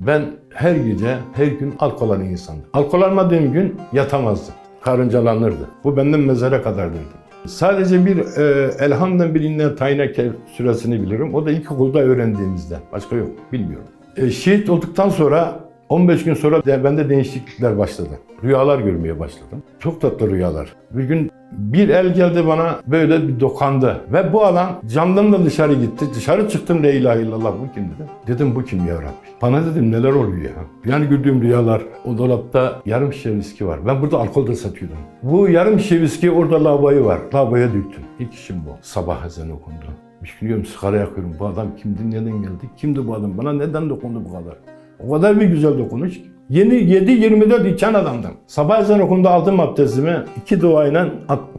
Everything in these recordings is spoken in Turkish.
Ben her gece, her gün alkol alan insandım. Alkol almadığım gün yatamazdım. Karıncalanırdı. Bu benden mezara kadardı. Sadece bir e, elhamdan bir inne tayine süresini bilirim. O da ilkokulda öğrendiğimizde. Başka yok. Bilmiyorum. E, şehit olduktan sonra 15 gün sonra de, bende değişiklikler başladı. Rüyalar görmeye başladım. Çok tatlı rüyalar. Bir gün bir el geldi bana böyle bir dokandı. Ve bu adam camdan da dışarı gitti. Dışarı çıktım la ilahe illallah bu kim dedim. Dedim bu kim ya Rabbi. Bana dedim neler oluyor ya. Yani gördüğüm rüyalar. O dolapta yarım şişe viski var. Ben burada alkol de satıyordum. Bu yarım şişe viski orada lavaboyu var. Lavaboya döktüm. İlk işim bu. Sabah ezanı okundu. Düşünüyorum sigara yakıyorum. Bu adam kimdi, nereden geldi? Kimdi bu adam? Bana neden dokundu bu kadar? O kadar bir güzel dokunuş ki. Yeni 7-24 içen adamdım. Sabah ezan okundu aldım abdestimi. iki duayla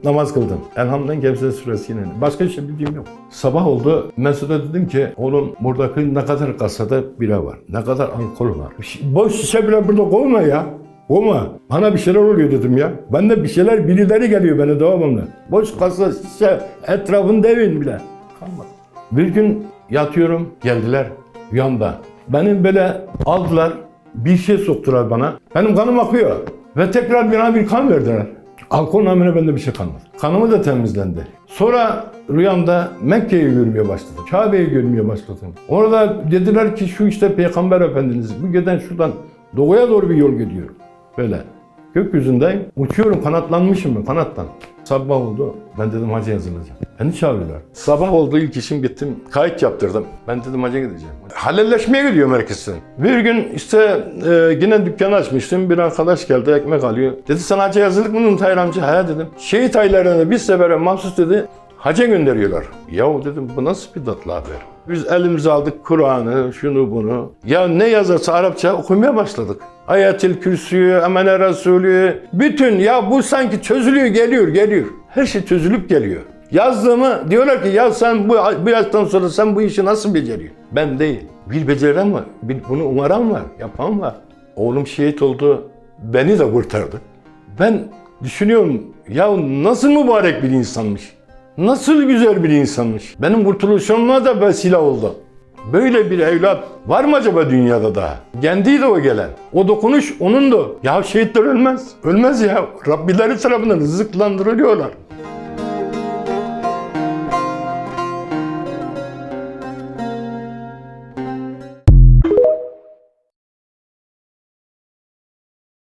namaz kıldım. Elhamdülillah Kevser suresiyle. Başka bir şey bildiğim yok. Sabah oldu. Mesut'a dedim ki oğlum buradaki ne kadar kasada bira var. Ne kadar alkol var. Ş- Boş şişe bile burada koyma ya. Koyma. Bana bir şeyler oluyor dedim ya. Bende bir şeyler birileri geliyor bana devamlı. Boş kasa şişe etrafında evin bile. Kalmadı. Bir gün yatıyorum geldiler rüyamda. Benim böyle aldılar bir şey soktular bana. Benim kanım akıyor. Ve tekrar bana bir kan verdiler. Alkol namına bende bir şey kalmadı. Kanımı da temizlendi. Sonra rüyamda Mekke'yi görmeye başladım. Kabe'yi görmeye başladım. Orada dediler ki şu işte Peygamber Efendiniz bu giden şuradan doğuya doğru bir yol gidiyor. Böyle. Gökyüzündeyim. Uçuyorum kanatlanmışım ben kanattan. Sabah oldu. Ben dedim hacı yazılacağım. Beni çağırıyorlar. Sabah oldu ilk işim gittim. Kayıt yaptırdım. Ben dedim hacı gideceğim. Halelleşmeye gidiyorum herkesin. Bir gün işte e, yine dükkan açmıştım. Bir arkadaş geldi ekmek alıyor. Dedi sana hacı yazılık mı Nuntayır amca? He dedim. Şehit aylarını bir sefere mahsus dedi. Hacca gönderiyorlar. Yahu dedim bu nasıl bir tatlı haber? Biz elimize aldık Kur'an'ı, şunu bunu. Ya ne yazarsa Arapça okumaya başladık. Ayetül Kürsü'yü, Emene Resulü, bütün ya bu sanki çözülüyor, geliyor, geliyor. Her şey çözülüp geliyor. Yazdığımı diyorlar ki ya sen bu, bu sonra sen bu işi nasıl beceriyorsun? Ben değil. Bir beceren var, bir, bunu umaran var, yapan var. Oğlum şehit oldu, beni de kurtardı. Ben düşünüyorum ya nasıl mübarek bir insanmış. Nasıl güzel bir insanmış. Benim kurtuluşuma da vesile oldu. Böyle bir evlat var mı acaba dünyada daha? Kendiydi o gelen. O dokunuş onundu. Ya şehitler ölmez. Ölmez ya. Rabbileri tarafından rızıklandırılıyorlar.